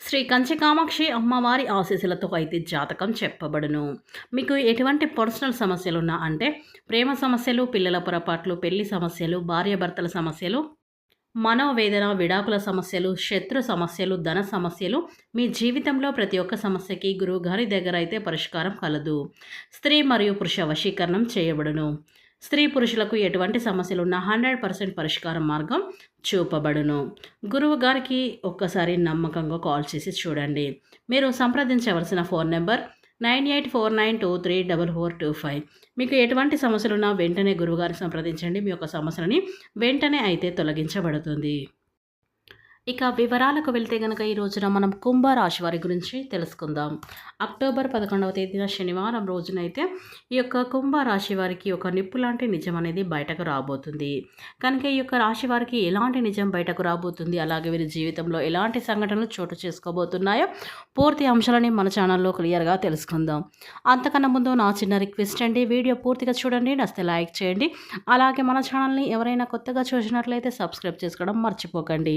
శ్రీ కంచకామాక్షి అమ్మవారి ఆశీస్సులతో అయితే జాతకం చెప్పబడును. మీకు ఎటువంటి పర్సనల్ సమస్యలు ఉన్నా అంటే ప్రేమ సమస్యలు పిల్లల పొరపాట్లు పెళ్ళి సమస్యలు భార్యాభర్తల సమస్యలు మనోవేదన విడాకుల సమస్యలు శత్రు సమస్యలు ధన సమస్యలు మీ జీవితంలో ప్రతి ఒక్క సమస్యకి గురువుగారి దగ్గర అయితే పరిష్కారం కలదు. స్త్రీ మరియు పురుష వశీకరణం చేయబడును. స్త్రీ పురుషులకు ఎటువంటి సమస్యలున్నా హండ్రెడ్ పర్సెంట్ పరిష్కారం మార్గం చూపబడును. గురువు గారికి ఒక్కసారి నమ్మకంగా కాల్ చేసి చూడండి. మీరు సంప్రదించవలసిన phone number nine eight four nine two three double four two five. మీకు ఎటువంటి సమస్యలున్నా వెంటనే గురువుగారిని సంప్రదించండి. మీ యొక్క సమస్యలని వెంటనే అయితే తొలగించబడుతుంది. ఇక వివరాలకు వెళ్తే కనుక ఈ రోజున మనం కుంభరాశి వారి గురించి తెలుసుకుందాం. అక్టోబర్ పదకొండవ తేదీన శనివారం రోజునైతే ఈ యొక్క కుంభరాశి వారికి ఒక నిప్పు లాంటి నిజం అనేది బయటకు రాబోతుంది. కనుక ఈ యొక్క రాశి వారికి ఎలాంటి నిజం బయటకు రాబోతుంది? అలాగే వీరి జీవితంలో ఎలాంటి సంఘటనలు చోటు చేసుకోబోతున్నాయో పూర్తి అంశాలని మన ఛానల్లో క్లియర్గా తెలుసుకుందాం. అంతకన్నా ముందు నా చిన్న రిక్వెస్ట్ అండి వీడియో పూర్తిగా చూడండి నస్తే లైక్ చేయండి. అలాగే మన ఛానల్ని ఎవరైనా కొత్తగా చూసినట్లయితే సబ్స్క్రైబ్ చేసుకోవడం మర్చిపోకండి.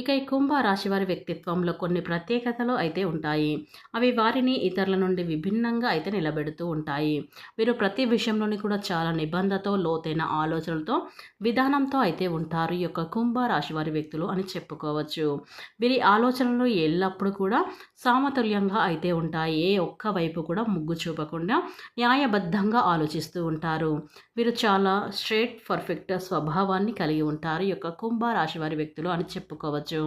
ఇక ఈ కుంభ వారి వ్యక్తిత్వంలో కొన్ని ప్రత్యేకతలు అయితే ఉంటాయి. అవి వారిని ఇతరుల నుండి విభిన్నంగా అయితే నిలబెడుతూ ఉంటాయి. వీరు ప్రతి విషయంలోని కూడా చాలా నిబంధతో లోతైన ఆలోచనలతో విధానంతో అయితే ఉంటారు ఈ యొక్క కుంభ రాశి వారి వ్యక్తులు అని చెప్పుకోవచ్చు. వీరి ఆలోచనలు ఎల్లప్పుడూ కూడా సామతుల్యంగా అయితే ఉంటాయి. ఏ ఒక్క వైపు కూడా ముగ్గు చూపకుండా న్యాయబద్ధంగా ఆలోచిస్తూ ఉంటారు. వీరు చాలా స్ట్రేట్ పర్ఫెక్ట్ స్వభావాన్ని కలిగి ఉంటారు ఈ యొక్క కుంభ రాశి వారి వ్యక్తులు అని చెప్పుకోవచ్చు. చెప్పుకోవచ్చు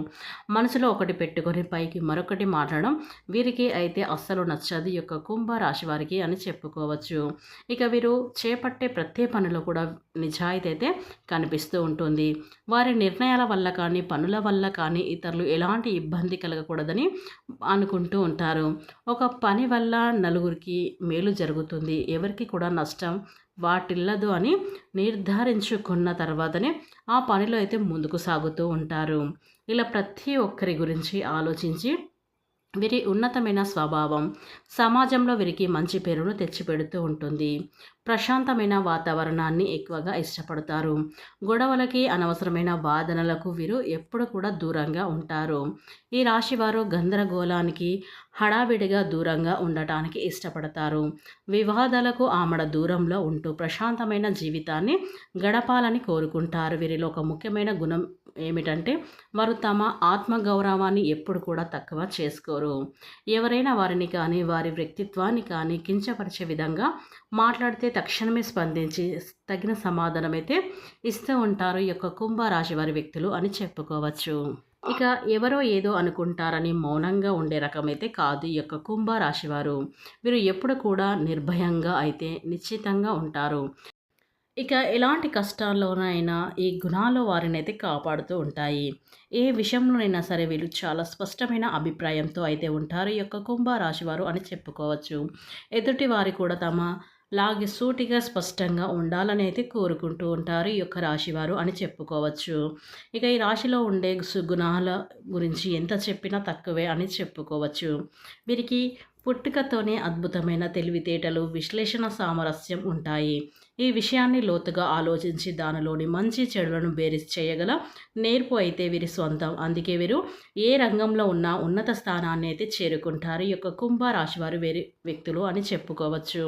మనసులో ఒకటి పెట్టుకొని పైకి మరొకటి మాట్లాడడం వీరికి అయితే అస్సలు నచ్చదు. యొక్క కుంభ రాశి వారికి అని చెప్పుకోవచ్చు. ఇక వీరు చేపట్టే ప్రతి పనిలో కూడా నిజాయితీ అయితే కనిపిస్తూ ఉంటుంది. వారి నిర్ణయాల వల్ల కానీ పనుల వల్ల కానీ ఇతరులు ఎలాంటి ఇబ్బంది కలగకూడదని అనుకుంటూ ఉంటారు. ఒక పని వల్ల నలుగురికి మేలు జరుగుతుంది. ఎవరికి కూడా నష్టం వాటిల్లదు అని నిర్ధారించుకున్న తర్వాతనే ఆ పనిలో అయితే ముందుకు సాగుతూ ఉంటారు. ఇలా ప్రతి ఒక్కరి గురించి ఆలోచించి వీరి ఉన్నతమైన స్వభావం సమాజంలో వీరికి మంచి పేరును తెచ్చిపెడుతూ ఉంటుంది. ప్రశాంతమైన వాతావరణాన్ని ఎక్కువగా ఇష్టపడతారు. గొడవలకి అనవసరమైన వాదనలకు వీరు ఎప్పుడు కూడా దూరంగా ఉంటారు. ఈ రాశి వారు గందరగోళానికి హడావిడిగా దూరంగా ఉండటానికి ఇష్టపడతారు. వివాదాలకు ఆమడ దూరంలో ఉంటూ ప్రశాంతమైన జీవితాన్ని గడపాలని కోరుకుంటారు. వీరిలో ఒక ముఖ్యమైన గుణం ఏమిటంటే వారు తమ ఆత్మగౌరవాన్ని ఎప్పుడు కూడా తక్కువ చేసుకోరు. ఎవరైనా వారిని కానీ వారి వ్యక్తిత్వాన్ని కానీ కించపరిచే విధంగా మాట్లాడితే తక్షణమే స్పందించి తగిన సమాధానమైతే ఇస్తూ ఉంటారు. ఈ యొక్క కుంభరాశి వారి వ్యక్తులు అని చెప్పుకోవచ్చు. ఇక ఎవరో ఏదో అనుకుంటారని మౌనంగా ఉండే రకమైతే కాదు ఈ యొక్క కుంభరాశి వారు వీరు ఎప్పుడు కూడా నిర్భయంగా అయితే నిశ్చితంగా ఉంటారు. ఇక ఎలాంటి కష్టాల్లోనైనా ఈ గుణాలు వారిని అయితే కాపాడుతూ ఉంటాయి. ఏ విషయంలోనైనా సరే వీళ్ళు చాలా స్పష్టమైన అభిప్రాయంతో అయితే ఉంటారు ఈ యొక్క కుంభరాశి వారు అని చెప్పుకోవచ్చు. ఎదుటి వారి కూడా తమ లాగి సూటిగా స్పష్టంగా ఉండాలని అయితే కోరుకుంటూ ఉంటారు ఈ యొక్క రాశివారు అని చెప్పుకోవచ్చు. ఇక ఈ రాశిలో ఉండే సుగుణాల గురించి ఎంత చెప్పినా తక్కువే అని చెప్పుకోవచ్చు. వీరికి పుట్టుకతోనే అద్భుతమైన తెలివితేటలు విశ్లేషణ సామరస్యం ఉంటాయి. ఈ విషయాన్ని లోతుగా ఆలోచించి దానిలోని మంచి చెడులను బేరి చేయగల నేర్పు అయితే వీరి సొంతం. అందుకే వీరు ఏ రంగంలో ఉన్నా ఉన్నత స్థానాన్ని అయితే చేరుకుంటారు. ఈ యొక్క కుంభ రాశి వారు వేరే వ్యక్తులు అని చెప్పుకోవచ్చు.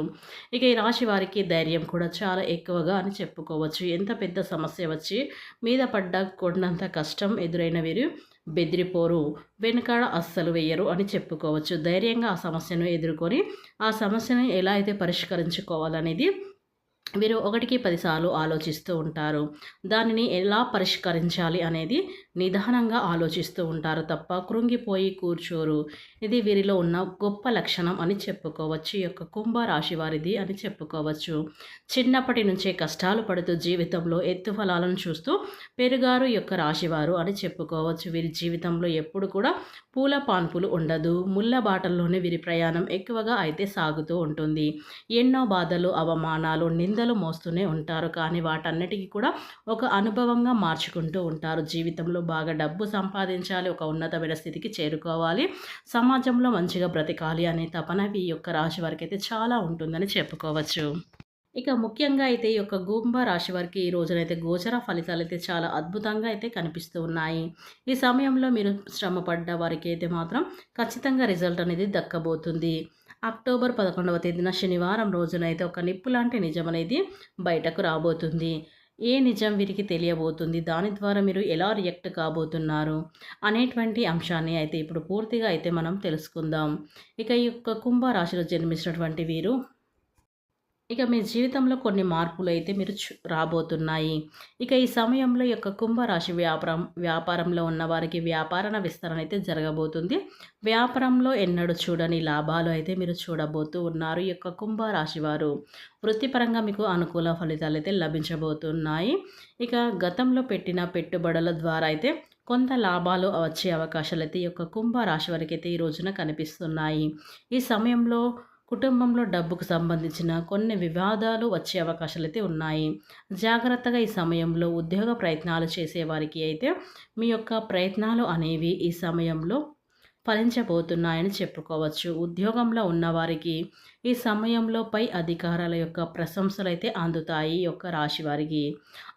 ఇక ఈ రాశి వారికి ధైర్యం కూడా చాలా ఎక్కువగా అని చెప్పుకోవచ్చు. ఎంత పెద్ద సమస్య వచ్చి మీద పడ్డ కొండంత కష్టం ఎదురైన వీరు బెదిరిపోరు వెనకాడ అస్సలు వేయరు అని చెప్పుకోవచ్చు. ధైర్యంగా ఆ సమస్యను ఎదుర్కొని ఆ సమస్యను ఎలా అయితే పరిష్కరించుకోవాలనేది వీరు ఒకటికి పదిసార్లు ఆలోచిస్తూ ఉంటారు. దానిని ఎలా పరిష్కరించాలి అనేది నిదానంగా ఆలోచిస్తూ ఉంటారు తప్ప కృంగిపోయి కూర్చోరు. ఇది వీరిలో ఉన్న గొప్ప లక్షణం అని చెప్పుకోవచ్చు. ఈ యొక్క కుంభరాశి వారిది అని చెప్పుకోవచ్చు. చిన్నప్పటి నుంచే కష్టాలు పడుతూ జీవితంలో ఎత్తు ఫలాలను చూస్తూ పెరుగారు యొక్క రాశివారు అని చెప్పుకోవచ్చు. వీరి జీవితంలో ఎప్పుడు కూడా పూల పాన్పులు ఉండదు. ముళ్ళ బాటల్లోనే వీరి ప్రయాణం ఎక్కువగా అయితే సాగుతూ ఉంటుంది. ఎన్నో బాధలు అవమానాలు నిందలు మోస్తూనే ఉంటారు. కానీ వాటన్నిటికీ కూడా ఒక అనుభవంగా మార్చుకుంటూ ఉంటారు. జీవితంలో బాగా డబ్బు సంపాదించాలి ఒక ఉన్నతమైన స్థితికి చేరుకోవాలి సమాజంలో మంచిగా బ్రతకాలి అనే తపన ఈ యొక్క రాశి వారికి అయితే చాలా ఉంటుందని చెప్పుకోవచ్చు. ఇక ముఖ్యంగా అయితే ఈ యొక్క గుంభ రాశి వారికి ఈ రోజునైతే గోచర ఫలితాలు అయితే చాలా అద్భుతంగా అయితే కనిపిస్తూ ఉన్నాయి. ఈ సమయంలో మీరు శ్రమ పడ్డ వారికి అయితే మాత్రం ఖచ్చితంగా రిజల్ట్ అనేది దక్కబోతుంది. అక్టోబర్ పదకొండవ తేదీన శనివారం రోజునైతే ఒక నిప్పు లాంటి నిజం అనేది బయటకు రాబోతుంది. ఏ నిజం వీరికి తెలియబోతుంది? దాని ద్వారా మీరు ఎలా రియాక్ట్ కాబోతున్నారు? అనేటువంటి అంశాన్ని అయితే ఇప్పుడు పూర్తిగా అయితే మనం తెలుసుకుందాం. ఇక ఈ యొక్క కుంభరాశిలో జన్మించినటువంటి వీరు ఇక మీ జీవితంలో కొన్ని మార్పులు అయితే మీరు రాబోతున్నాయి. ఇక ఈ సమయంలో యొక్క కుంభరాశి వ్యాపారం వ్యాపారంలో ఉన్న వారికి వ్యాపార విస్తరణ అయితే జరగబోతుంది. వ్యాపారంలో ఎన్నడూ చూడని లాభాలు అయితే మీరు చూడబోతూ ఉన్నారు. ఈ యొక్క కుంభరాశి వారు వృత్తిపరంగా మీకు అనుకూల ఫలితాలు అయితే లభించబోతున్నాయి. ఇక గతంలో పెట్టిన పెట్టుబడుల ద్వారా అయితే కొంత లాభాలు వచ్చే అవకాశాలు అయితే ఈ యొక్క కుంభరాశి వారికి అయితే ఈ రోజున కనిపిస్తున్నాయి. ఈ సమయంలో కుటుంబంలో డబ్బుకు సంబంధించిన కొన్ని వివాదాలు వచ్చే అవకాశాలు అయితే ఉన్నాయి. జాగ్రత్తగా ఈ సమయంలో ఉద్యోగ ప్రయత్నాలు చేసేవారికి అయితే మీ యొక్క ప్రయత్నాలు అనేవి ఈ సమయంలో ఫలించబోతున్నాయని చెప్పుకోవచ్చు. ఉద్యోగంలో ఉన్నవారికి ఈ సమయంలో పై అధికారాల యొక్క ప్రశంసలు అయితే అందుతాయి ఈ యొక్క రాశి వారికి.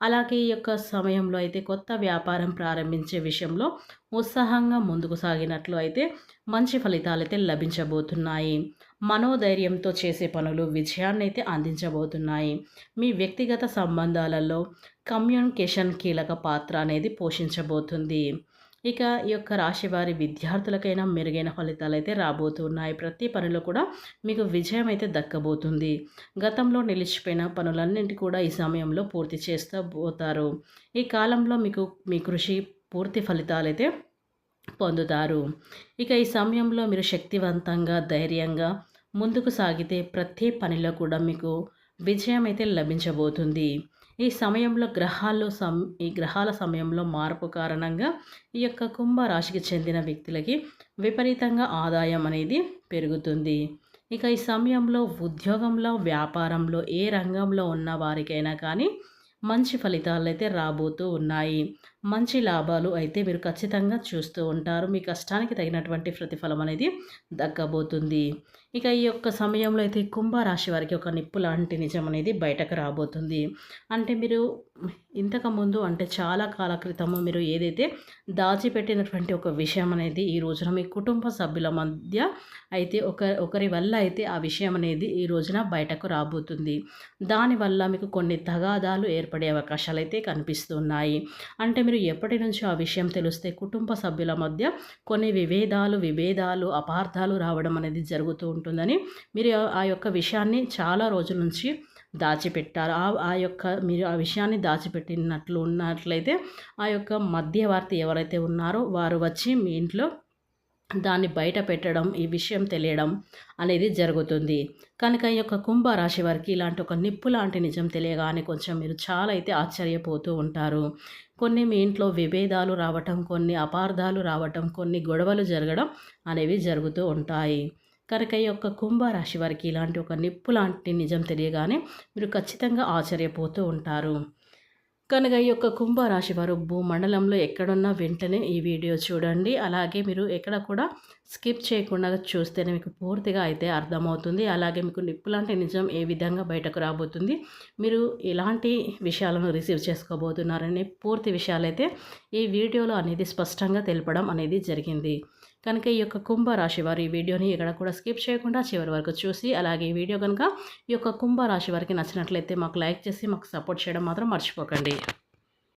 అలాగే ఈ యొక్క సమయంలో అయితే కొత్త వ్యాపారం ప్రారంభించే విషయంలో ఉత్సాహంగా ముందుకు సాగినట్లు అయితే మంచి ఫలితాలు అయితే లభించబోతున్నాయి. మనోధైర్యంతో చేసే పనులు విజయాన్ని అయితే అందించబోతున్నాయి. మీ వ్యక్తిగత సంబంధాలలో కమ్యూనికేషన్ కీలక పాత్ర అనేది పోషించబోతుంది. ఇక ఈ యొక్క రాశి వారి విద్యార్థులకైనా మెరుగైన ఫలితాలు అయితే రాబోతున్నాయి. ప్రతి పనిలో కూడా మీకు విజయం అయితే దక్కబోతుంది. గతంలో నిలిచిపోయిన పనులన్నింటి కూడా ఈ సమయంలో పూర్తి చేస్తూ పోతారు ఈ కాలంలో మీకు మీ కృషి పూర్తి ఫలితాలు అయితే పొందుతారు. ఇక ఈ సమయంలో మీరు శక్తివంతంగా ధైర్యంగా ముందుకు సాగితే ప్రతి పనిలో కూడా మీకు విజయం అయితే లభించబోతుంది. ఈ సమయంలో గ్రహాల్లో సం ఈ గ్రహాల సమయంలో మార్పు కారణంగా ఈ యొక్క కుంభరాశికి చెందిన వ్యక్తులకి విపరీతంగా ఆదాయం అనేది పెరుగుతుంది. ఇక ఈ సమయంలో ఉద్యోగంలో వ్యాపారంలో ఏ రంగంలో ఉన్న వారికైనా కానీ మంచి ఫలితాలు అయితే రాబోతూ ఉన్నాయి. మంచి లాభాలు అయితే మీరు ఖచ్చితంగా చూస్తూ ఉంటారు. మీ కష్టానికి తగినటువంటి ప్రతిఫలం అనేది దక్కబోతుంది. ఇక ఈ యొక్క సమయంలో అయితే కుంభరాశి వారికి ఒక నిప్పు లాంటి నిజం అనేది బయటకు రాబోతుంది. అంటే మీరు ఇంతకుముందు అంటే చాలా కాల క్రితము మీరు ఏదైతే దాచిపెట్టినటువంటి ఒక విషయం అనేది ఈ రోజున మీ కుటుంబ సభ్యుల మధ్య అయితే ఒక ఒకరి వల్ల అయితే ఆ విషయం అనేది ఈ రోజున బయటకు రాబోతుంది. దానివల్ల మీకు కొన్ని తగాదాలు ఏర్పడే అవకాశాలు అయితే కనిపిస్తున్నాయి. అంటే మీరు ఎప్పటి నుంచో ఆ విషయం తెలిస్తే కుటుంబ సభ్యుల మధ్య కొన్ని విభేదాలు విభేదాలు అపార్థాలు రావడం అనేది జరుగుతూ ఉంటుందని మీరు ఆ యొక్క విషయాన్ని చాలా రోజుల నుంచి దాచిపెట్టారు. ఆ ఆ యొక్క మీరు ఆ విషయాన్ని దాచిపెట్టినట్లు ఉన్నట్లయితే ఆ యొక్క మధ్యవర్తి ఎవరైతే ఉన్నారో వారు వచ్చి మీ ఇంట్లో దాన్ని బయట పెట్టడం ఈ విషయం తెలియడం అనేది జరుగుతుంది. కనుక ఈ యొక్క కుంభరాశి వారికి ఇలాంటి ఒక నిప్పు లాంటి నిజం తెలియగానే కొంచెం మీరు చాలా అయితే ఆశ్చర్యపోతూ ఉంటారు. కొన్ని మీ ఇంట్లో విభేదాలు రావటం కొన్ని అపార్థాలు రావటం కొన్ని గొడవలు జరగడం అనేవి జరుగుతూ ఉంటాయి. కనుక ఈ యొక్క కుంభరాశి వారికి ఇలాంటి ఒక నిప్పు లాంటి నిజం తెలియగానే మీరు ఖచ్చితంగా ఆశ్చర్యపోతూ ఉంటారు. కనుక ఈ యొక్క కుంభరాశి వారు భూమండలంలో ఎక్కడున్నా వెంటనే ఈ వీడియో చూడండి. అలాగే మీరు ఎక్కడ కూడా స్కిప్ చేయకుండా చూస్తేనే మీకు పూర్తిగా అయితే అర్థమవుతుంది. అలాగే మీకు నిప్పు లాంటి నిజం ఏ విధంగా బయటకు రాబోతుంది మీరు ఎలాంటి విషయాలను రిసీవ్ చేసుకోబోతున్నారనే పూర్తి విషయాలైతే ఈ వీడియోలో అనేది స్పష్టంగా తెలపడం అనేది జరిగింది. కనుక ఈ యొక్క కుంభరాశి వారు ఈ వీడియోని ఇక్కడ కూడా స్కిప్ చేయకుండా చివరి వరకు చూసి అలాగే ఈ వీడియో కనుక ఈ యొక్క కుంభరాశి వారికి నచ్చినట్లయితే మాకు లైక్ చేసి మాకు సపోర్ట్ చేయడం మాత్రం మర్చిపోకండి.